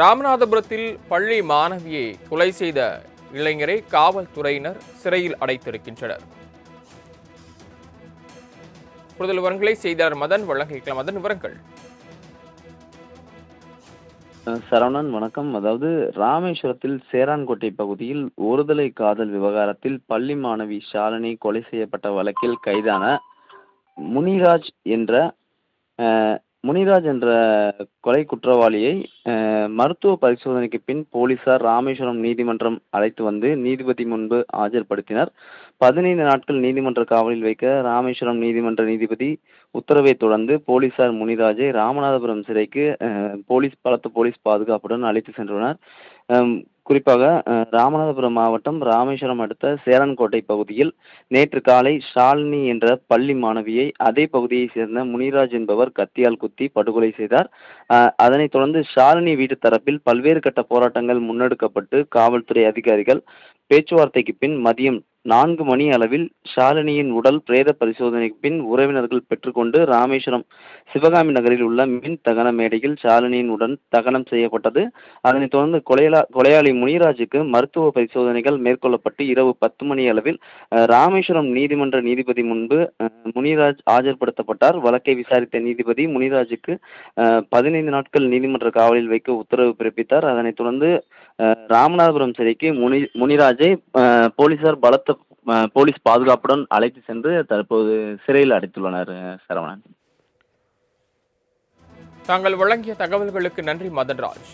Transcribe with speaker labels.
Speaker 1: ராமநாதபுரத்தில் பள்ளி மாணவியை கொலை செய்த இளைஞரை காவல்துறையினர் சிறையில் அடைத்திருக்கின்றனர். கூடுதல் விவரங்களை செய்தார் மதன் வழங்கிக்கலாம் மதன் விவரங்கள்.
Speaker 2: சரவணன் வணக்கம். அதாவது ராமேஸ்வரத்தில் சேரான்கோட்டை பகுதியில் ஒருதலை காதல் விவகாரத்தில் பள்ளி மாணவி ஷாலினி கொலை செய்யப்பட்ட வழக்கில் கைதான முனிராஜ் என்ற முனிராஜ் என்ற கொலை குற்றவாளியை மருத்துவ பரிசோதனைக்கு பின் போலீசார் ராமேஸ்வரம் நீதிமன்றம் அழைத்து வந்து நீதிபதி முன்பு ஆஜர்படுத்தினர். பதினைந்து நாட்கள் நீதிமன்ற காவலில் வைக்க ராமேஸ்வரம் நீதிமன்ற நீதிபதி உத்தரவை தொடர்ந்து போலீசார் முனிராஜை ராமநாதபுரம் சிறைக்கு போலீஸ் பலத்த போலீஸ் பாதுகாப்புடன் அழைத்து சென்றுள்ளனர் குறிப்பாக ராமநாதபுரம் மாவட்டம் ராமேஸ்வரம் அடுத்த சேரன்கோட்டை பகுதியில் நேற்று காலை ஷாலினி என்ற பள்ளி மாணவியை அதே பகுதியைச் சேர்ந்த முனிராஜ் என்பவர் கத்தியால் குத்தி படுகொலை செய்தார். அதனைத் தொடர்ந்து ஷாலினி வீட்டு தரப்பில் பல்வேறு கட்ட போராட்டங்கள் முன்னெடுக்கப்பட்டு காவல்துறை அதிகாரிகள் பேச்சுவார்த்தைக்கு பின் மதியம் நான்கு மணி அளவில் ஷாலினியின் உடல் பிரேத பரிசோதனைக்கு பின் உறவினர்கள் பெற்றுக்கொண்டு ராமேஸ்வரம் சிவகாமி நகரில் உள்ள மின் தகன மேடையில் ஷாலினியின் உடன் தகனம் செய்யப்பட்டது. அதனைத் தொடர்ந்து கொலையா கொலையாளி முனிராஜுக்கு மருத்துவ பரிசோதனைகள் மேற்கொள்ளப்பட்டு இரவு பத்து மணி அளவில் ராமேஸ்வரம் நீதிமன்ற நீதிபதி முன்பு முனிராஜ் ஆஜர்படுத்தப்பட்டார். வழக்கை விசாரித்த நீதிபதி முனிராஜுக்கு பதினைந்து நாட்கள் நீதிமன்ற காவலில் வைக்க உத்தரவு பிறப்பித்தார். அதனைத் தொடர்ந்து ராமநாதபுரம் சிறைக்கு முனி முனிராஜை போலீசார் பலத்த போலீஸ் பாதுகாப்புடன் அழைத்து சென்று தற்போது சிறையில் அடைத்துள்ளனர் சரவணன்.
Speaker 1: தாங்கள் வழங்கிய தகவல்களுக்கு நன்றி மதன்ராஜ்.